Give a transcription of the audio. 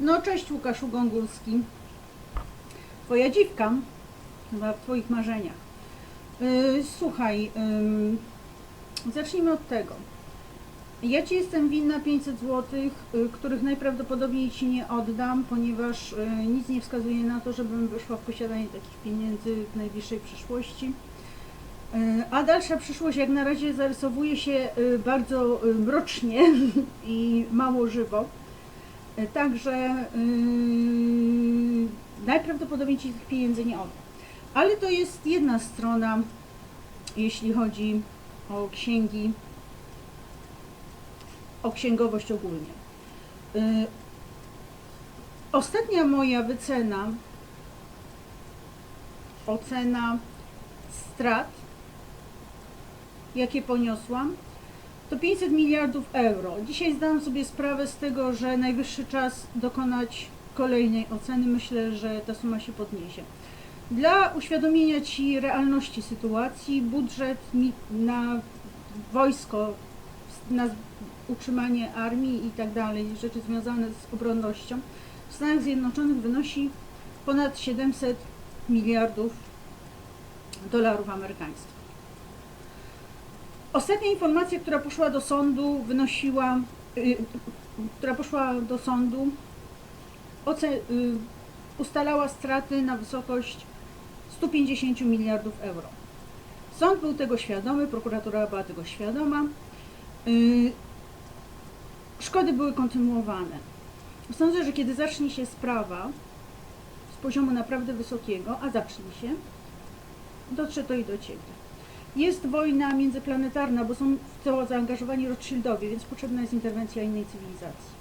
No cześć Łukaszu Gągulski. Twoja dziwka, chyba w Twoich marzeniach. Yy, słuchaj, ym, zacznijmy od tego. Ja Ci jestem winna 500 zł, y, których najprawdopodobniej Ci nie oddam, ponieważ y, nic nie wskazuje na to, żebym wyszła w posiadanie takich pieniędzy w najbliższej przyszłości. Y, A dalsza przyszłość jak na razie zarysowuje się y, bardzo y, mrocznie i mało żywo. Y, Także yy, najprawdopodobniej Ci tych pieniędzy nie oddam. Ale to jest jedna strona, jeśli chodzi o księgi, o księgowość ogólnie. Yy, Ostatnia moja wycena, ocena strat, jakie poniosłam, to 500 miliardów euro. Dzisiaj zdałam sobie sprawę z tego, że najwyższy czas dokonać kolejnej oceny. Myślę, że ta suma się podniesie. Dla uświadomienia Ci realności sytuacji, budżet na wojsko, na utrzymanie armii i tak dalej, rzeczy związane z obronnością w Stanach Zjednoczonych wynosi ponad 700 miliardów dolarów amerykańskich. Ostatnia informacja, która poszła do sądu, wynosiła, y, która poszła do sądu, oce, y, ustalała straty na wysokość 150 miliardów euro. Sąd był tego świadomy, prokuratura była tego świadoma. Y, szkody były kontynuowane. Sądzę, że kiedy zacznie się sprawa z poziomu naprawdę wysokiego, a zacznie się, dotrze to i do Ciebie. Jest wojna międzyplanetarna, bo są w to zaangażowani Rothschildowie, więc potrzebna jest interwencja innej cywilizacji.